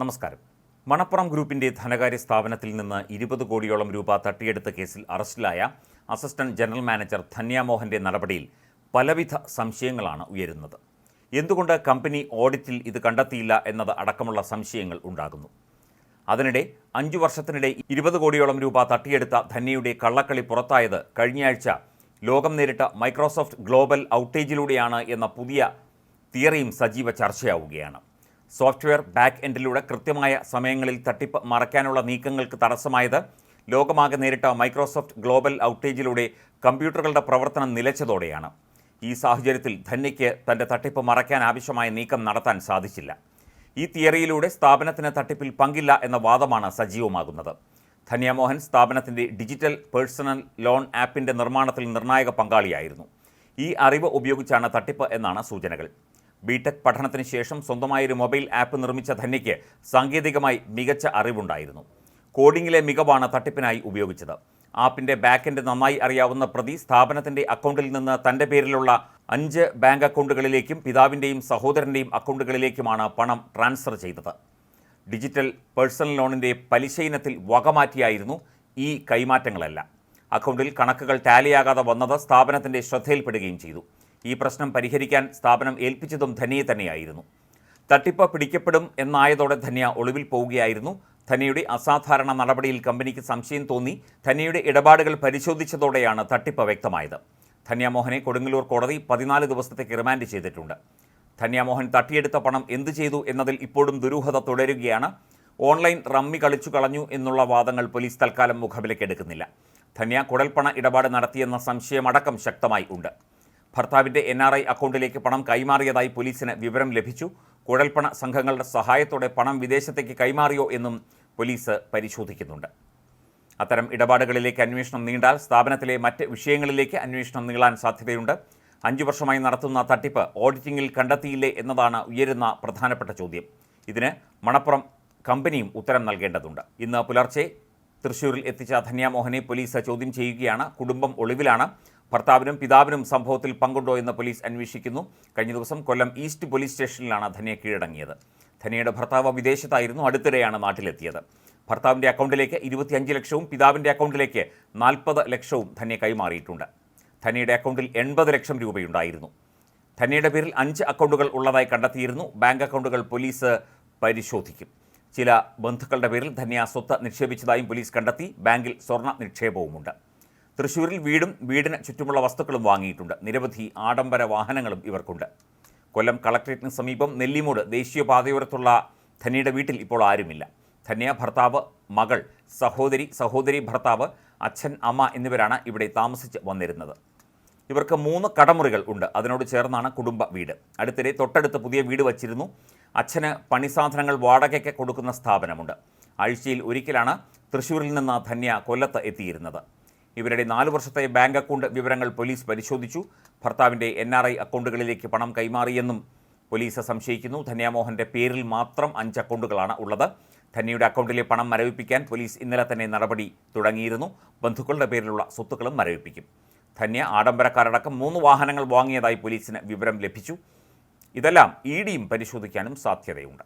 നമസ്കാരം. മണപ്പുറം ഗ്രൂപ്പിന്റെ ധനകാര്യ സ്ഥാപനത്തിൽ നിന്ന് ഇരുപത് കോടിയോളം രൂപ തട്ടിയെടുത്ത കേസിൽ അറസ്റ്റിലായ അസിസ്റ്റന്റ് ജനറൽ മാനേജർ ധന്യാമോഹന്റെ നടപടിയിൽ പലവിധ സംശയങ്ങളാണ് ഉയരുന്നത്. എന്തുകൊണ്ട് കമ്പനി ഓഡിറ്റിൽ ഇത് കണ്ടെത്തിയില്ല എന്നത് അടക്കമുള്ള സംശയങ്ങൾ ഉണ്ടാകുന്നു. അതിനിടെ അഞ്ചു വർഷത്തിനിടെ ഇരുപത് കോടിയോളം രൂപ തട്ടിയെടുത്ത ധന്യയുടെ കള്ളക്കളി പുറത്തായത് കഴിഞ്ഞയാഴ്ച ലോകം നേരിട്ട മൈക്രോസോഫ്റ്റ് ഗ്ലോബൽ ഔട്ടേജിലൂടെയാണ് എന്ന പുതിയ തിയറിയും സജീവ ചർച്ചയാവുകയാണ്. സോഫ്റ്റ്വെയർ ബാക്ക് എൻഡിലൂടെ കൃത്യമായ സമയങ്ങളിൽ തട്ടിപ്പ് മറയ്ക്കാനുള്ള നീക്കങ്ങൾക്ക് തടസ്സമായത് ലോകമാകെ നേരിട്ട മൈക്രോസോഫ്റ്റ് ഗ്ലോബൽ ഔട്ടേജിലൂടെ കമ്പ്യൂട്ടറുകളുടെ പ്രവർത്തനം നിലച്ചതോടെയാണ്. ഈ സാഹചര്യത്തിൽ ധന്യയ്ക്ക് തന്റെ തട്ടിപ്പ് മറയ്ക്കാൻ ആവശ്യമായ നീക്കം നടത്താൻ സാധിച്ചില്ല. ഈ തിയറിയിലൂടെ സ്ഥാപനത്തിന് തട്ടിപ്പിൽ പങ്കില്ല എന്ന വാദമാണ് സജീവമാകുന്നത്. ധന്യമോഹൻ സ്ഥാപനത്തിന്റെ ഡിജിറ്റൽ പേഴ്സണൽ ലോൺ ആപ്പിന്റെ നിർമ്മാണത്തിൽ നിർണായക പങ്കാളിയായിരുന്നു. ഈ അറിവ് ഉപയോഗിച്ചാണ് തട്ടിപ്പ് എന്നാണ് സൂചനകൾ. ബിടെക് പഠനത്തിന് ശേഷം സ്വന്തമായൊരു മൊബൈൽ ആപ്പ് നിർമ്മിച്ച ധന്യയ്ക്ക് സാങ്കേതികമായി മികച്ച അറിവുണ്ടായിരുന്നു. കോഡിംഗിലെ മികവാണ് തട്ടിപ്പിനായി ഉപയോഗിച്ചത്. ആപ്പിന്റെ ബാക്കെൻഡ് നന്നായി അറിയാവുന്ന പ്രതി സ്ഥാപനത്തിന്റെ അക്കൗണ്ടിൽ നിന്ന് തന്റെ പേരിലുള്ള അഞ്ച് ബാങ്ക് അക്കൗണ്ടുകളിലേക്കും പിതാവിന്റെയും സഹോദരന്റെയും അക്കൗണ്ടുകളിലേക്കുമാണ് പണം ട്രാൻസ്ഫർ ചെയ്തത്. ഡിജിറ്റൽ പേഴ്സണൽ ലോണിന്റെ പലിശയിനത്തിൽ വകമാറ്റിയായിരുന്നു ഈ കൈമാറ്റങ്ങളെല്ലാം. അക്കൗണ്ടിൽ കണക്കുകൾ ടാലിയാകാതെ വന്നത് സ്ഥാപനത്തിന്റെ ശ്രദ്ധയിൽപ്പെടുകയും ചെയ്തു. ഈ പ്രശ്നം പരിഹരിക്കാൻ സ്ഥാപനം ഏൽപ്പിച്ചതും ധനിയെ തന്നെയായിരുന്നു. തട്ടിപ്പ് പിടിക്കപ്പെടും എന്നായതോടെ ധന്യ ഒളിവിൽ പോവുകയായിരുന്നു. ധനിയുടെ അസാധാരണ നടപടിയിൽ കമ്പനിക്ക് സംശയം തോന്നി. ധനിയുടെ ഇടപാടുകൾ പരിശോധിച്ചതോടെയാണ് തട്ടിപ്പ് വ്യക്തമായത്. ധന്യാമോഹനെ കൊടുങ്ങല്ലൂർ കോടതി പതിനാല് ദിവസത്തേക്ക് റിമാൻഡ് ചെയ്തിട്ടുണ്ട്. ധന്യാമോഹൻ തട്ടിയെടുത്ത പണം എന്തു ചെയ്തു എന്നതിൽ ഇപ്പോഴും ദുരൂഹത തുടരുകയാണ്. ഓൺലൈൻ റമ്മി കളിച്ചു കളഞ്ഞു എന്നുള്ള വാദങ്ങൾ പോലീസ് തൽക്കാലം മുഖവിലക്കെടുക്കുന്നില്ല. ധന്യ കുടൽപ്പണ ഇടപാട് നടത്തിയെന്ന സംശയമടക്കം ശക്തമായി ഉണ്ട്. ഭർത്താവിന്റെ എൻ ആർ ഐ അക്കൗണ്ടിലേക്ക് പണം കൈമാറിയതായി പോലീസിന് വിവരം ലഭിച്ചു. കുഴൽപ്പണ സംഘങ്ങളുടെ സഹായത്തോടെ പണം വിദേശത്തേക്ക് കൈമാറിയോ എന്നും പോലീസ് പരിശോധിക്കുന്നുണ്ട്. അത്തരം ഇടപാടുകളിലേക്ക് അന്വേഷണം നീണ്ടാൽ സ്ഥാപനത്തിലെ മറ്റ് വിഷയങ്ങളിലേക്ക് അന്വേഷണം നീളാൻ സാധ്യതയുണ്ട്. അഞ്ചു വർഷമായി നടത്തുന്ന തട്ടിപ്പ് ഓഡിറ്റിംഗിൽ കണ്ടെത്തിയില്ലേ എന്നതാണ് ഉയരുന്ന പ്രധാനപ്പെട്ട ചോദ്യം. ഇതിന് മണപ്പുറം കമ്പനിയും ഉത്തരം നൽകേണ്ടതുണ്ട്. ഇന്ന് പുലർച്ചെ തൃശൂരിൽ എത്തിച്ച ധന്യാമോഹനെ പോലീസ് ചോദ്യം ചെയ്യുകയാണ്. കുടുംബം ഒളിവിലാണ്. ഭർത്താവിനും പിതാവിനും സംഭവത്തിൽ പങ്കുണ്ടോ എന്ന് പോലീസ് അന്വേഷിക്കുന്നു. കഴിഞ്ഞ ദിവസം കൊല്ലം ഈസ്റ്റ് പോലീസ് സ്റ്റേഷനിലാണ് ധന്യ കീഴടങ്ങിയത്. ധനിയുടെ ഭർത്താവ് വിദേശത്തായിരുന്നു അടുത്തിടെയാണ് നാട്ടിലെത്തിയത്. ഭർത്താവിന്റെ അക്കൗണ്ടിലേക്ക് ഇരുപത്തിയഞ്ച് ലക്ഷവും പിതാവിന്റെ അക്കൗണ്ടിലേക്ക് നാൽപ്പത് ലക്ഷവും ധന്യ കൈമാറിയിട്ടുണ്ട്. ധനിയുടെ അക്കൗണ്ടിൽ എൺപത് ലക്ഷം രൂപയുണ്ടായിരുന്നു. ധനിയുടെ പേരിൽ അഞ്ച് അക്കൗണ്ടുകൾ ഉള്ളതായി കണ്ടെത്തിയിരുന്നു. ബാങ്ക് അക്കൗണ്ടുകൾ പോലീസ് പരിശോധിക്കും. ചില ബന്ധുക്കളുടെ പേരിൽ ധന്യ സ്വത്ത് നിക്ഷേപിച്ചതായും പോലീസ് കണ്ടെത്തി. ബാങ്കിൽ സ്വർണ നിക്ഷേപവുമുണ്ട്. തൃശ്ശൂരിൽ വീടും വീടിന് ചുറ്റുമുള്ള വസ്തുക്കളും വാങ്ങിയിട്ടുണ്ട്. നിരവധി ആഡംബര വാഹനങ്ങളും ഇവർക്കുണ്ട്. കൊല്ലം കളക്ട്രേറ്റിന് സമീപം നെല്ലിമൂട് ദേശീയപാതയോരത്തുള്ള ധന്യയുടെ വീട്ടിൽ ഇപ്പോൾ ആരുമില്ല. ധന്യ ഭർത്താവ് മകൾ സഹോദരി സഹോദരി ഭർത്താവ് അച്ഛൻ അമ്മ എന്നിവരാണ് ഇവിടെ താമസിച്ച് വന്നിരുന്നത്. ഇവർക്ക് മൂന്ന് കടമുറികൾ ഉണ്ട്. അതിനോട് ചേർന്നാണ് കുടുംബ വീട്. അടുത്തിടെ തൊട്ടടുത്ത് പുതിയ വീട് വച്ചിരുന്നു. അച്ഛന് പണിസാധനങ്ങൾ വാടകയ്ക്ക് കൊടുക്കുന്ന സ്ഥാപനമുണ്ട്. ആഴ്ചയിൽ ഒരിക്കലാണ് തൃശ്ശൂരിൽ നിന്ന് ധന്യ കൊല്ലത്ത് എത്തിയിരുന്നത്. ഇവരുടെ നാല് വർഷത്തെ ബാങ്ക് അക്കൗണ്ട് വിവരങ്ങൾ പോലീസ് പരിശോധിച്ചു. ഭർത്താവിന്റെ എൻ ആർ ഐ അക്കൗണ്ടുകളിലേക്ക് പണം കൈമാറിയെന്നും പോലീസ് സംശയിക്കുന്നു. ധന്യാമോഹന്റെ പേരിൽ മാത്രം അഞ്ച് അക്കൗണ്ടുകളാണ് ഉള്ളത്. ധന്യയുടെ അക്കൗണ്ടിലെ പണം മരവിപ്പിക്കാൻ പോലീസ് ഇന്നലെ തന്നെ നടപടി തുടങ്ങിയിരുന്നു. ബന്ധുക്കളുടെ പേരിലുള്ള സ്വത്തുക്കളും മരവിപ്പിക്കും. ധന്യ ആഡംബരക്കാരടക്കം മൂന്ന് വാഹനങ്ങൾ വാങ്ങിയതായി പോലീസിന് വിവരം ലഭിച്ചു. ഇതെല്ലാം ഇ ഡിയും പരിശോധിക്കാനും സാധ്യതയുണ്ട്.